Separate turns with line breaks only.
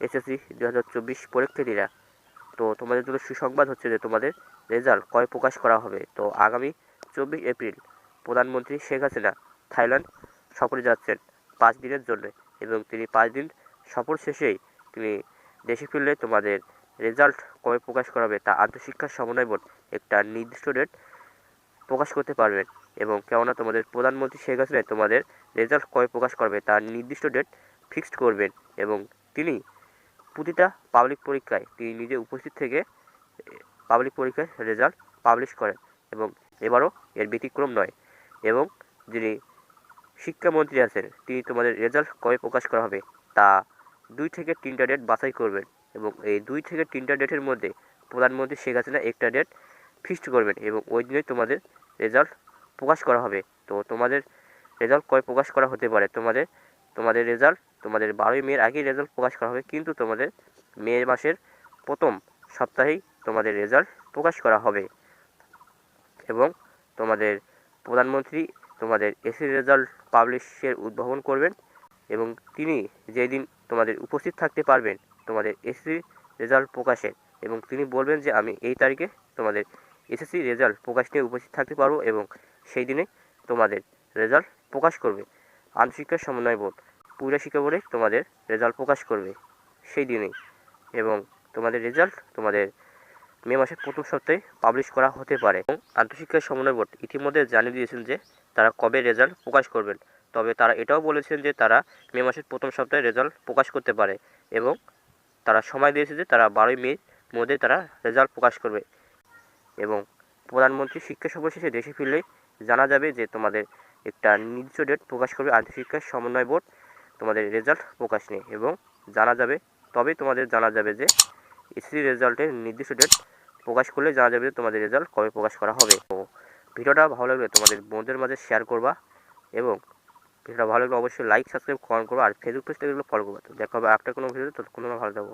SSC দু হাজার চব্বিশ পরীক্ষার্থীরা। তো তোমাদের জন্য সুসংবাদ হচ্ছে যে তোমাদের রেজাল্ট কয় প্রকাশ করা হবে? তো আগামী চব্বিশ এপ্রিল প্রধানমন্ত্রী শেখ হাসিনা থাইল্যান্ড সফরে যাচ্ছেন পাঁচ দিনের জন্য এবং তিনি পাঁচ দিন সফর শেষেই তিনি দেশে ফিরলে তোমাদের রেজাল্ট কবে প্রকাশ করা হবে তা আন্তঃশিক্ষা সমন্বয় বোর্ড একটা নির্দিষ্ট ডেট প্রকাশ করতে পারবেন এবং কেননা তোমাদের প্রধানমন্ত্রী শেখ হাসিনা তোমাদের রেজাল্ট কবে প্রকাশ করবে তার নির্দিষ্ট ডেট ফিক্সড করবেন এবং তিনি প্রতিটা পাবলিক পরীক্ষায় তিনি নিজে উপস্থিত থেকে পাবলিক পরীক্ষায় রেজাল্ট পাবলিশ করেন এবং এবারও এর ব্যতিক্রম নয়। এবং যিনি শিক্ষামন্ত্রী আছেন, তিনি তোমাদের রেজাল্ট কবে প্রকাশ করা হবে, তা দুই থেকে তিনটা ডেট বাছাই করবেন এবং এই দুই থেকে তিনটা ডেটের মধ্যে প্রধানমন্ত্রী শেখ হাসিনা একটা ডেট ফিক্সড করবেন এবং ওই দিনে তোমাদের রেজাল্ট প্রকাশ করা হবে। তো তোমাদের রেজাল্ট কবে প্রকাশ করা হতে পারে, তোমাদের তোমাদের রেজাল্ট তোমাদের বারোই মের আগেই রেজাল্ট প্রকাশ করা হবে, কিন্তু তোমাদের মে মাসের প্রথম সপ্তাহেই তোমাদের রেজাল্ট প্রকাশ করা হবে। এবং তোমাদের প্রধানমন্ত্রী তোমাদের এসি রেজাল্ট পাবলিশের উদ্ভাবন করবেন এবং তিনি যেই দিন তোমাদের উপস্থিত থাকতে পারবেন, তোমাদের এসএসসি রেজাল্ট প্রকাশের, এবং তিনি বলবেন যে আমি এই তারিখে তোমাদের এসএসসি রেজাল্ট প্রকাশ নিয়ে উপস্থিত থাকতে পারব এবং সেই দিনে তোমাদের রেজাল্ট প্রকাশ করবে। আন্তঃশিক্ষা সমন্বয় বোর্ড পুরা শিক্ষা বোর্ডে তোমাদের রেজাল্ট প্রকাশ করবে সেই দিনেই। এবং তোমাদের রেজাল্ট তোমাদের মে মাসের প্রথম সপ্তাহে পাবলিশ করা হতে পারে। এবং আন্তঃশিক্ষা সমন্বয় বোর্ড ইতিমধ্যে জানিয়ে দিয়েছেন যে, তারা কবে রেজাল্ট প্রকাশ করবেন। তবে তারা এটাও বলেছেন যে, তারা মে মাসের প্রথম সপ্তাহে রেজাল্ট প্রকাশ করতে পারে। এবং তারা সময় দিয়েছে যে, তারা বারোই মে মধ্যে তারা রেজাল্ট প্রকাশ করবে। এবং প্রধানমন্ত্রী শিক্ষা সফর শেষে দেশে ফিরলেই জানা যাবে যে, তোমাদের একটা নির্দিষ্ট ডেট প্রকাশ করবে আন্তঃশিক্ষা সমন্বয় বোর্ড তোমাদের রেজাল্ট প্রকাশ নেই এবং জানা যাবে তবে তোমাদের জানা যাবে যে এসি রেজাল্টের নির্দিষ্ট ডেট প্রকাশ করলে জানা যাবে যে তোমাদের রেজাল্ট কবে প্রকাশ করা হবে। তো ভিডিওটা ভালো লাগলে তোমাদের বন্ধুদের মাঝে শেয়ার করবা এবং ভিডিওটা ভালো লাগলে অবশ্যই লাইক সাবস্ক্রাইব কমেন্ট করবা আর ফেসবুক পেজটা এগুলো ফলো করবা। তো দেখা হবে একটা কোনো ভিডিও তো কোনো ভালো থাকব